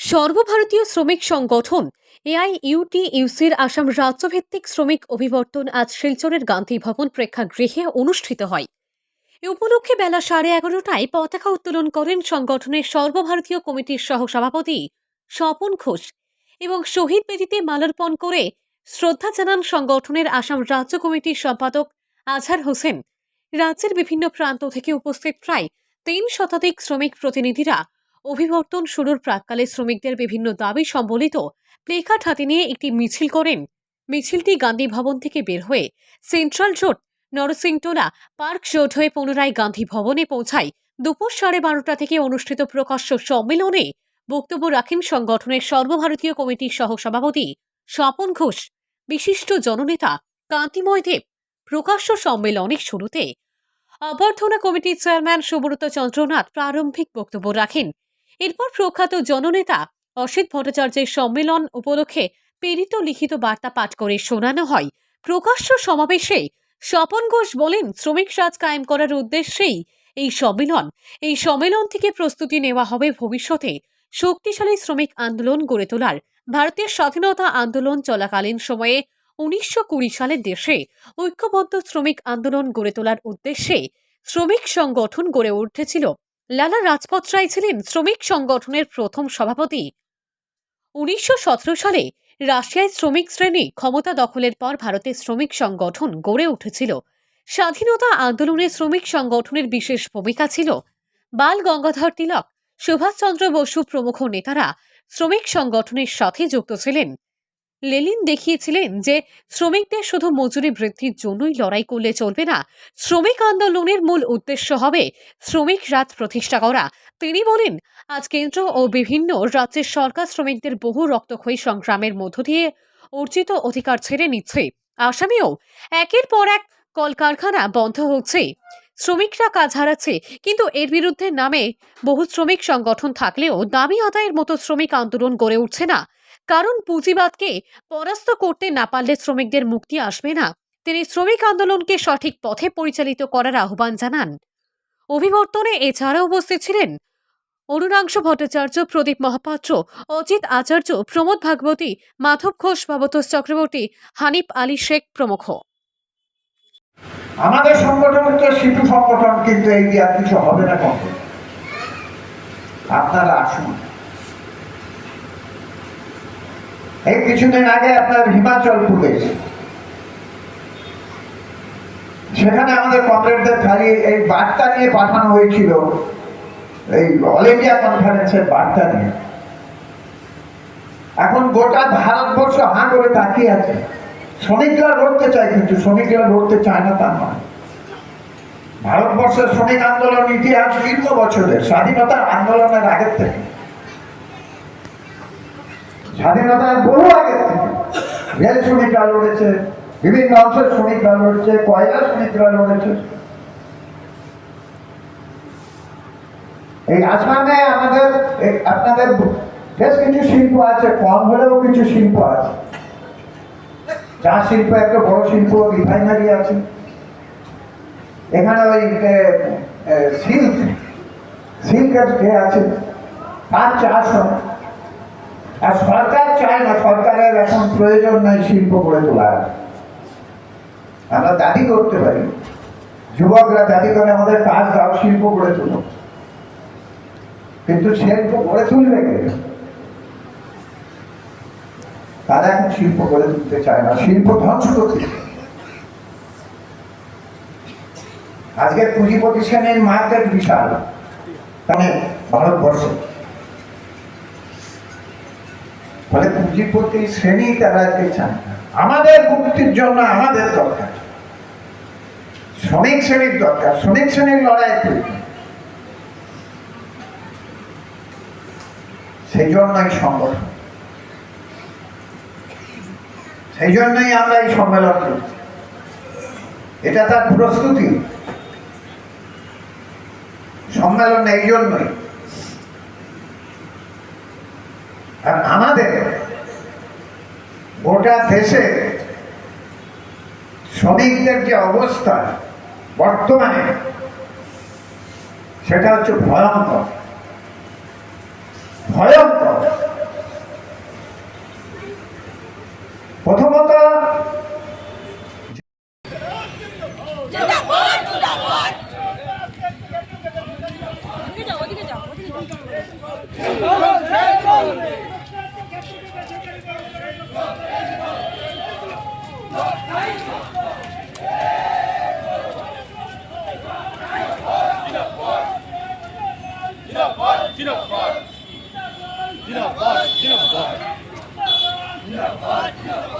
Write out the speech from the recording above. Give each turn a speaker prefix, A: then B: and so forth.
A: সর্বভারতীয় শ্রমিক সংগঠন এআইইউটিইউসির আসাম রাজ্যভিত্তিক শ্রমিক অভিবর্তন আজ শিলচরের গান্ধী ভবন প্রেক্ষাগৃহে অনুষ্ঠিত হয়। এ উপলক্ষে বেলা সাড়ে এগারোটায় পতাকা উত্তোলন করেন সংগঠনের সর্বভারতীয় কমিটির সহ সভাপতি স্বপন ঘোষ এবং শহীদ বেদিতে মালার্পণ করে শ্রদ্ধা জানান সংগঠনের আসাম রাজ্য কমিটির সম্পাদক আজহার হোসেন। রাজ্যের বিভিন্ন প্রান্ত থেকে উপস্থিত প্রায় তিন শতাধিক শ্রমিক প্রতিনিধিরা অভিবর্তন শুরুর প্রাককালে শ্রমিকদের বিভিন্ন দাবি সম্বলিত প্লেকার্ড হাতে নিয়ে একটি মিছিল করেন। মিছিলটি গান্ধী ভবন থেকে বের হয়ে central road Narasingtola park road হয়ে পুনরায় গান্ধী ভবনে পৌঁছায়। দুপুর সাড়ে বারোটা থেকে অনুষ্ঠিত প্রকাশ্য সম্মেলনে বক্তব্য রাখেন সংগঠনের সর্বভারতীয় কমিটির সহ সভাপতি স্বপন ঘোষ। বিশিষ্ট জননেতা কান্তিময় দেব প্রকাশ্য সম্মেলনের শুরুতে অভ্যর্থনা কমিটির চেয়ারম্যান সুব্রত চন্দ্রনাথ প্রারম্ভিক বক্তব্য রাখেন। এরপর প্রখ্যাত জননেতা অসিত ভট্টাচার্যের সম্মেলন উপলক্ষে প্রেরিত লিখিত বার্তা পাঠ করে শোনানো হয়। প্রকাশ্য সমাবেশে স্বপন ঘোষ বলেন, শ্রমিক সাজ কায়েম করার উদ্দেশ্যেই এই সম্মেলন। এই সম্মেলন থেকে প্রস্তুতি নেওয়া হবে ভবিষ্যতে। শক্তিশালী শ্রমিক আন্দোলন গড়ে তোলার। ভারতের স্বাধীনতা আন্দোলন চলাকালীন সময়ে উনিশশো কুড়ি সালের দেশে ঐক্যবদ্ধ শ্রমিক আন্দোলন গড়ে তোলার উদ্দেশ্যে শ্রমিক সংগঠন গড়ে উঠেছিল। লালা রাজপথ রায় ছিলেন শ্রমিক সংগঠনের প্রথম সভাপতি। উনিশশো সতেরো সালে রাশিয়ায় শ্রমিক শ্রেণি ক্ষমতা দখলের পর ভারতের শ্রমিক সংগঠন গড়ে উঠেছিল। স্বাধীনতা আন্দোলনে শ্রমিক সংগঠনের বিশেষ ভূমিকা ছিল। বাল গঙ্গাধর তিলক, সুভাষচন্দ্র বসু প্রমুখ নেতারা শ্রমিক সংগঠনের সাথে যুক্ত ছিলেন। লেলিন দেখিয়েছিলেন যে শ্রমিকদের শুধু মজুরি বৃদ্ধির জন্যই লড়াই করলে চলবে না, শ্রমিক আন্দোলনের মূল উদ্দেশ্য হবে শ্রমিক রাজ প্রতিষ্ঠা করা। তিনি বলেন, আজ কেন্দ্র ও বিভিন্ন রাজ্যের সরকার শ্রমিকদের বহু রক্তক্ষয়ী সংগ্রামের মধ্য দিয়ে অর্জিত অধিকার ছেড়ে নিচ্ছে। আসামেও, একের পর এক কলকারখানা বন্ধ হচ্ছে। শ্রমিকরা কাজ হারাচ্ছে, কিন্তু এর বিরুদ্ধে নামে বহু শ্রমিক সংগঠন থাকলেও দাবি আদায়ের মতো শ্রমিক আন্দোলন গড়ে উঠছে না। কারণ পুঁজিবাদকে পরাস্ত করতে না পারলে শ্রমিকদের মুক্তি আসবে না। তিনি শ্রমিক আন্দোলনকে সঠিক পথে পরিচালিত করার আহ্বান জানান। অভিবর্তনে এছাড়া উপস্থিত ছিলেন অরুণাংশ ভট্টাচার্য, প্রদীপ মহাপাত্র, অজিত আচার্য, প্রমোদ ভাগবতী, মাধব ঘোষ, ভবতোষ চক্রবর্তী, হানিফ আলী শেখ প্রমুখ।
B: আমাদের সংগঠন হচ্ছে শিশু সংগঠন, কিন্তু আর কিছু হবে না আপনারা আসুন। এই কিছুদিন আগে আপনার হিমাচল প্রদেশ। সেখানে আমাদের কমরেডদের খালি এই বার্তা নিয়ে পাঠানো হয়েছিল। এই অল ইন্ডিয়া কনফারেন্সের বার্তা নিয়ে। এখন গোটা ভারতবর্ষ হাঁ করে তাকিয়ে আছে। শ্রমিকরা লড়তে চায় কিন্তু শ্রমিকরা লড়তে চায় না তা নয় ভারতবর্ষের শ্রমিক আন্দোলন ইতিহাস দীর্ঘ বছরের স্বাধীনতার আন্দোলনের আগের থেকে। স্বাধীনতার বহু থেকে। রেল শ্রমিকরা লড়েছে, বিভিন্ন অংশের শ্রমিকরা লড়ছে, কয়লা শ্রমিকরা লড়েছে। এই আসামে আমাদের আপনাদের বেশ কিছু শিল্প আছে, কম হলেও কিছু শিল্প আছে। চা শিল্প একটা বড় শিল্প, রিফাইনারি আছে। এখানে ওই সিল্ক, সিল্কের এ আছে। তার চাষ হয় আর সরকার চায় না, সরকারের এখন প্রয়োজন নাই শিল্প গড়ে তোলার। আমরা দাবি করতে পারি। যুবকরা দাবি করে, আমাদের কাজ দাও শিল্প গড়ে তুলো। কিন্তু শিল্প গড়ে তুলবে কে? তারা এখন শিল্প গড়ে তুলতে চায় না। শিল্প ধ্বংস করতে। আজকের পুঁজিপতি শ্রেণির মার্কেট বিশাল। মানে ভারতবর্ষে। ফলে পুঁজিপতি শ্রেণি চায় আমাদের মুক্তির জন্য আমাদের দরকার। শ্রমিক শ্রেণির দরকার। শ্রমিক শ্রেণির লড়াই সেই জন্যই সংগঠন। সেই জন্যই আমরা এই সম্মেলন করছি এটা তার প্রস্তুতি। সম্মেলন এই জন্যই। আর আমাদের গোটা দেশে শ্রমিকদের যে অবস্থা বর্তমানে সেটা হচ্ছে ভয়ঙ্কর। ভয়ঙ্কর। প্রথমত Oh, What?